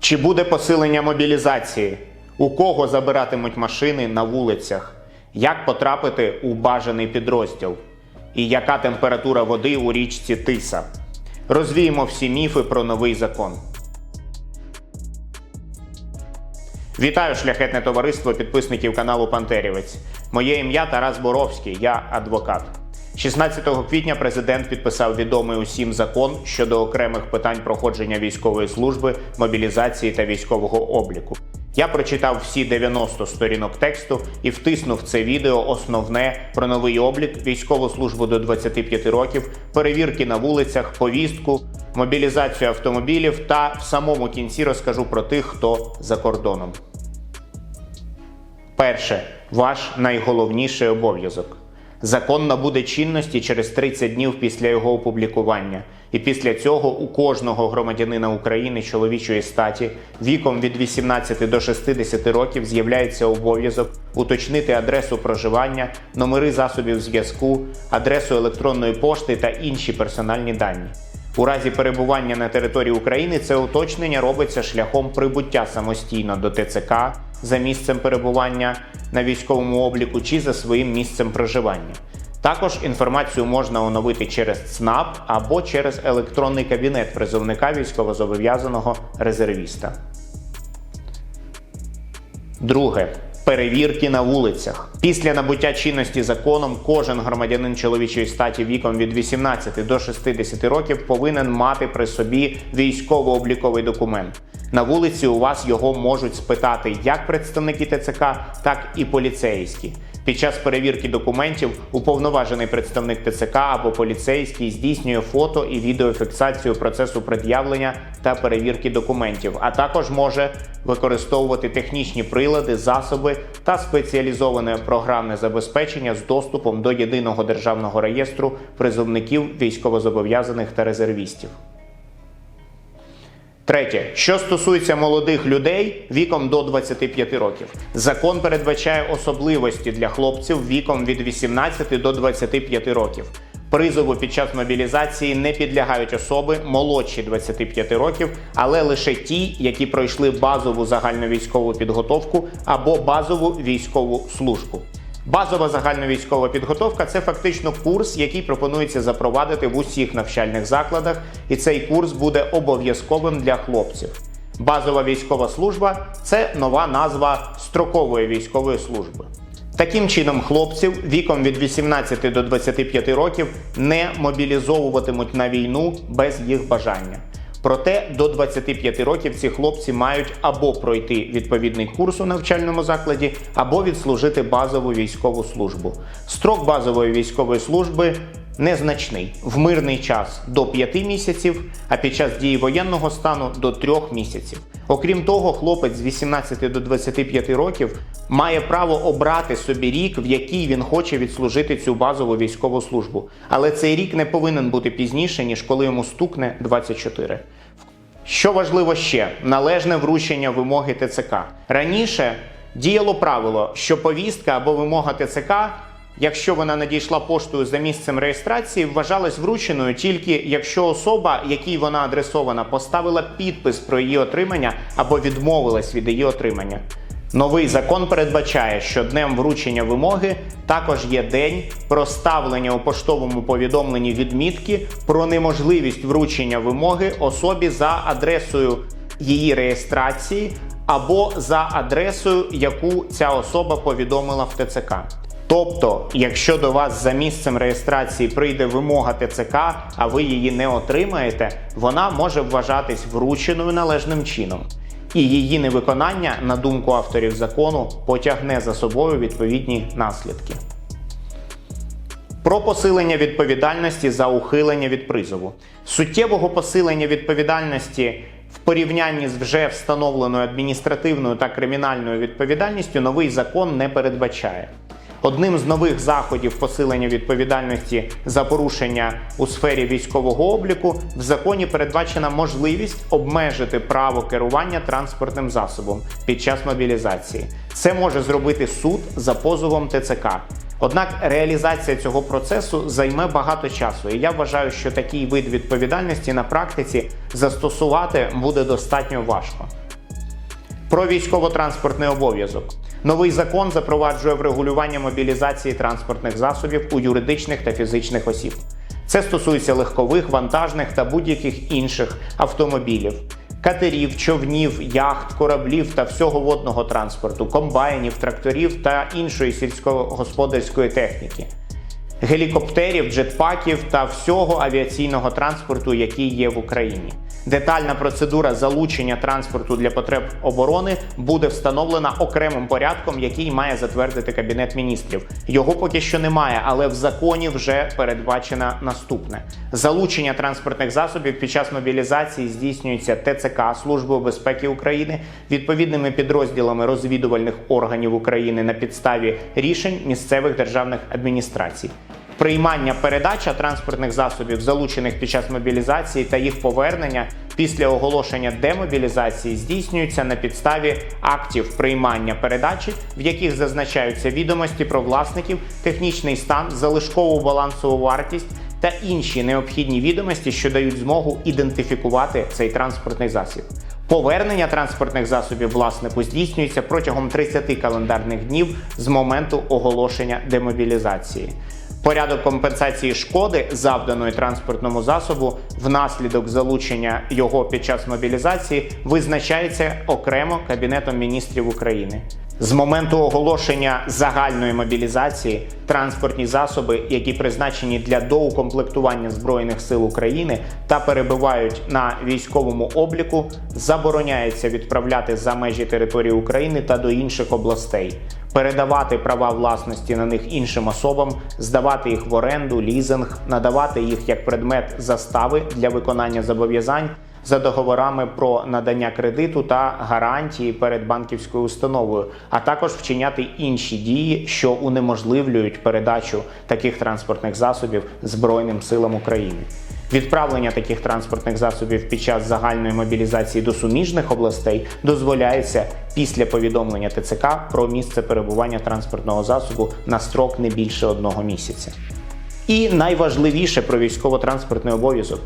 Чи буде посилення мобілізації? У кого забиратимуть машини на вулицях? Як потрапити у бажаний підрозділ? І яка температура води у річці Тиса? Розвіємо всі міфи про новий закон. Вітаю шляхетне товариство підписників каналу Пантерівець. Моє ім'я Тарас Боровський, я адвокат. 16 квітня президент підписав відомий усім закон щодо окремих питань проходження військової служби, мобілізації та військового обліку. Я прочитав всі 90 сторінок тексту і втиснув це відео основне про новий облік, військову службу до 25 років, перевірки на вулицях, повістку, мобілізацію автомобілів та в самому кінці розкажу про тих, хто за кордоном. Перше, ваш найголовніший обов'язок. Закон набуде чинності через 30 днів після його опублікування, і після цього у кожного громадянина України чоловічої статі віком від 18 до 60 років з'являється обов'язок уточнити адресу проживання, номери засобів зв'язку, адресу електронної пошти та інші персональні дані. У разі перебування на території України це уточнення робиться шляхом прибуття самостійно до ТЦК за місцем перебування на військовому обліку чи за своїм місцем проживання. Також інформацію можна оновити через ЦНАП або через електронний кабінет призовника військовозобов'язаного резервіста. Друге. Перевірки на вулицях. Після набуття чинності законом кожен громадянин чоловічої статі віком від 18 до 60 років повинен мати при собі військово-обліковий документ. На вулиці у вас його можуть спитати як представники ТЦК, так і поліцейські. Під час перевірки документів уповноважений представник ТЦК або поліцейський здійснює фото і відеофіксацію процесу пред'явлення та перевірки документів, а також може використовувати технічні прилади, засоби та спеціалізоване програмне забезпечення з доступом до єдиного державного реєстру призовників військовозобов'язаних та резервістів. Третє, що стосується молодих людей віком до 25 років, закон передбачає особливості для хлопців віком від 18 до 25 років. Призову під час мобілізації не підлягають особи молодші 25 років, але лише ті, які пройшли базову загальновійськову підготовку або базову військову службу. Базова загальновійськова підготовка це фактично курс, який пропонується запровадити в усіх навчальних закладах, і цей курс буде обов'язковим для хлопців. Базова військова служба це нова назва строкової військової служби. Таким чином, хлопців віком від 18 до 25 років не мобілізовуватимуть на війну без їх бажання. Проте до 25 років ці хлопці мають або пройти відповідний курс у навчальному закладі, або відслужити базову військову службу. Строк базової військової служби незначний в мирний час до 5 місяців, а під час дії воєнного стану до 3 місяців. Окрім того, хлопець з 18 до 25 років має право обрати собі рік, в який він хоче відслужити цю базову військову службу. Але цей рік не повинен бути пізніше, ніж коли йому стукне 24. Що важливо ще належне вручення вимоги ТЦК. Раніше діяло правило, що повістка або вимога ТЦК, якщо вона надійшла поштою за місцем реєстрації, вважалась врученою тільки якщо особа, якій вона адресована, поставила підпис про її отримання або відмовилась від її отримання. Новий закон передбачає, що днем вручення вимоги також є день проставлення у поштовому повідомленні відмітки про неможливість вручення вимоги особі за адресою її реєстрації або за адресою, яку ця особа повідомила в ТЦК. Тобто, якщо до вас за місцем реєстрації прийде вимога ТЦК, а ви її не отримаєте, вона може вважатись врученою належним чином і її невиконання, на думку авторів закону, потягне за собою відповідні наслідки. Про посилення відповідальності за ухилення від призову. Суттєвого посилення відповідальності в порівнянні з вже встановленою адміністративною та кримінальною відповідальністю новий закон не передбачає. Одним з нових заходів посилення відповідальності за порушення у сфері військового обліку в законі передбачена можливість обмежити право керування транспортним засобом під час мобілізації. Це може зробити суд за позовом ТЦК. Однак реалізація цього процесу займе багато часу, і я вважаю, що такий вид відповідальності на практиці застосувати буде достатньо важко. Про військово-транспортний обов'язок. Новий закон запроваджує врегулювання мобілізації транспортних засобів у юридичних та фізичних осіб. Це стосується легкових, вантажних та будь-яких інших автомобілів, катерів, човнів, яхт, кораблів та всього водного транспорту, комбайнів, тракторів та іншої сільськогосподарської техніки гелікоптерів, джетпаків та всього авіаційного транспорту, який є в Україні. Детальна процедура залучення транспорту для потреб оборони буде встановлена окремим порядком, який має затвердити Кабінет міністрів. Його поки що немає, але в законі вже передбачено наступне: залучення транспортних засобів під час мобілізації здійснюється ТЦК Службою безпеки України відповідними підрозділами розвідувальних органів України на підставі рішень місцевих державних адміністрацій. Приймання передача транспортних засобів, залучених під час мобілізації та їх повернення після оголошення демобілізації здійснюється на підставі актів приймання передачі, в яких зазначаються відомості про власників, технічний стан, залишкову балансову вартість та інші необхідні відомості, що дають змогу ідентифікувати цей транспортний засіб. Повернення транспортних засобів власнику здійснюється протягом 30 календарних днів з моменту оголошення демобілізації. Порядок компенсації шкоди, завданої транспортному засобу, внаслідок залучення його під час мобілізації, визначається окремо Кабінетом міністрів України. З моменту оголошення загальної мобілізації транспортні засоби, які призначені для доукомплектування Збройних сил України та перебувають на військовому обліку, забороняється відправляти за межі території України та до інших областей, передавати права власності на них іншим особам, здавати їх в оренду, лізинг, надавати їх як предмет застави для виконання зобов'язань за договорами про надання кредиту та гарантії перед банківською установою, а також вчиняти інші дії, що унеможливлюють передачу таких транспортних засобів Збройним силам України. Відправлення таких транспортних засобів під час загальної мобілізації до суміжних областей дозволяється після повідомлення ТЦК про місце перебування транспортного засобу на строк не більше одного місяця. І найважливіше про військово-транспортний обов'язок.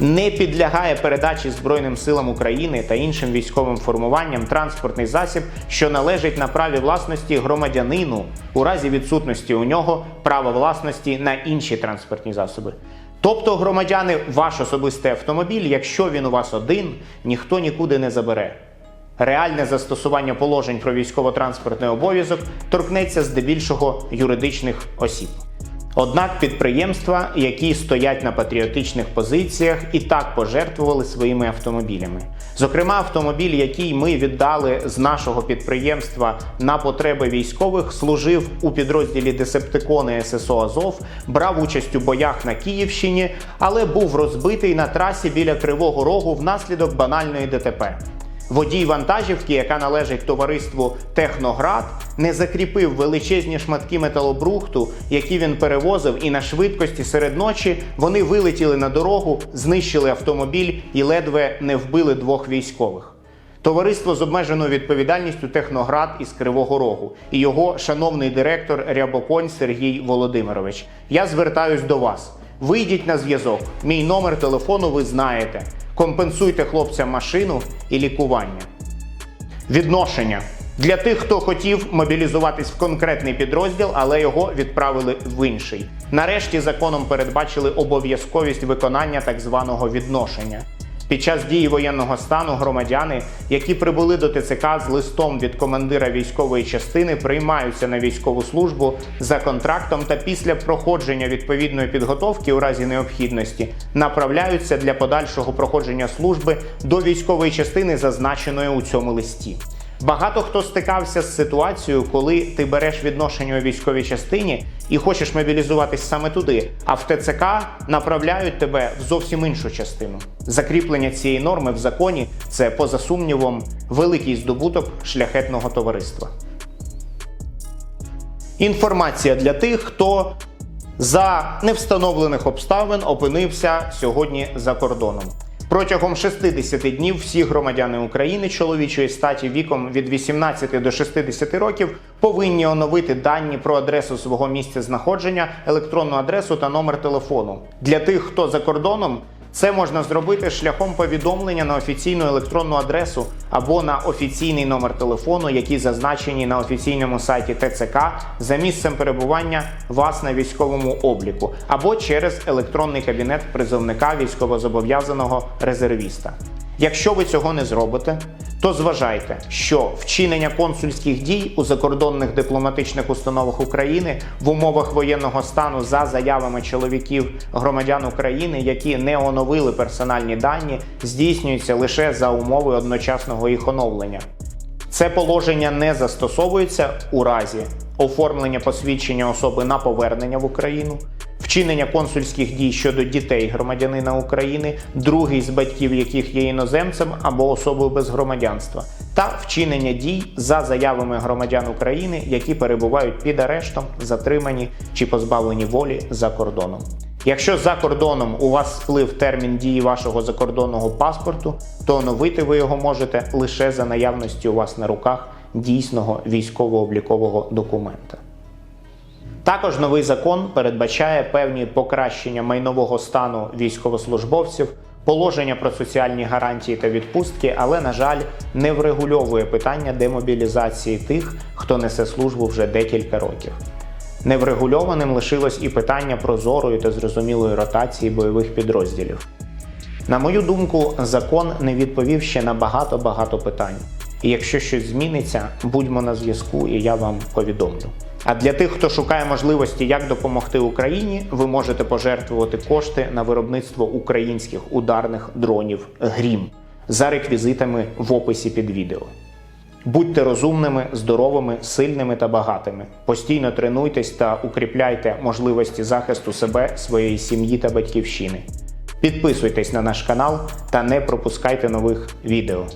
Не підлягає передачі Збройним силам України та іншим військовим формуванням транспортний засіб, що належить на праві власності громадянину у разі відсутності у нього права власності на інші транспортні засоби. Тобто, громадяни, ваш особистий автомобіль, якщо він у вас один, ніхто нікуди не забере. Реальне застосування положень про військово-транспортний обов'язок торкнеться здебільшого юридичних осіб. Однак підприємства, які стоять на патріотичних позиціях, і так пожертвували своїми автомобілями. Зокрема, автомобіль, який ми віддали з нашого підприємства на потреби військових, служив у підрозділі Десептикони ССО Азов, брав участь у боях на Київщині, але був розбитий на трасі біля Кривого Рогу внаслідок банальної ДТП. Водій вантажівки, яка належить товариству Техноград, не закріпив величезні шматки металобрухту, які він перевозив, і на швидкості серед ночі вони вилетіли на дорогу, знищили автомобіль і ледве не вбили двох військових. Товариство з обмеженою відповідальністю Техноград із Кривого Рогу і його шановний директор Рябоконь Сергій Володимирович. Я звертаюсь до вас. Вийдіть на зв'язок. Мій номер телефону ви знаєте. Компенсуйте хлопцям машину і лікування. Відношення для тих, хто хотів мобілізуватись в конкретний підрозділ, але його відправили в інший. Нарешті законом передбачили обов'язковість виконання так званого відношення. Під час дії воєнного стану громадяни, які прибули до ТЦК з листом від командира військової частини, приймаються на військову службу за контрактом та після проходження відповідної підготовки у разі необхідності направляються для подальшого проходження служби до військової частини, зазначеної у цьому листі. Багато хто стикався з ситуацією, коли ти береш відношення у військовій частині і хочеш мобілізуватись саме туди, а в ТЦК направляють тебе в зовсім іншу частину. Закріплення цієї норми в законі це, поза сумнівом, великий здобуток шляхетного товариства. Інформація для тих, хто за невстановлених обставин опинився сьогодні за кордоном. Протягом 60 днів всі громадяни України чоловічої статі віком від 18 до 60 років повинні оновити дані про адресу свого місця знаходження, електронну адресу та номер телефону. Для тих, хто за кордоном, Це можна зробити шляхом повідомлення на офіційну електронну адресу або на офіційний номер телефону, які зазначені на офіційному сайті ТЦК за місцем перебування вас на військовому обліку, або через електронний кабінет призовника військовозобов'язаного резервіста. Якщо ви цього не зробите, то зважайте, що вчинення консульських дій у закордонних дипломатичних установах України в умовах воєнного стану за заявами чоловіків громадян України, які не оновили персональні дані, здійснюється лише за умови одночасного їх оновлення. Це положення не застосовується у разі оформлення посвідчення особи на повернення в Україну, вчинення консульських дій щодо дітей громадянина України, другий з батьків яких є іноземцем або особою без громадянства, та вчинення дій за заявами громадян України, які перебувають під арештом, затримані чи позбавлені волі за кордоном. Якщо за кордоном у вас сплив термін дії вашого закордонного паспорту, то оновити ви його можете лише за наявності у вас на руках дійсного військово-облікового документа. Також новий закон передбачає певні покращення майнового стану військовослужбовців, положення про соціальні гарантії та відпустки, але, на жаль, не врегульовує питання демобілізації тих, хто несе службу вже декілька років. Неврегульованим лишилось і питання прозорої та зрозумілої ротації бойових підрозділів. На мою думку, закон не відповів ще на багато-багато питань. І якщо щось зміниться, будьмо на зв'язку, і я вам повідомлю. А для тих, хто шукає можливості, як допомогти Україні, ви можете пожертвувати кошти на виробництво українських ударних дронів Грім за реквізитами в описі під відео. Будьте розумними, здоровими, сильними та багатими. Постійно тренуйтесь та укріпляйте можливості захисту себе, своєї сім'ї та батьківщини. Підписуйтесь на наш канал та не пропускайте нових відео.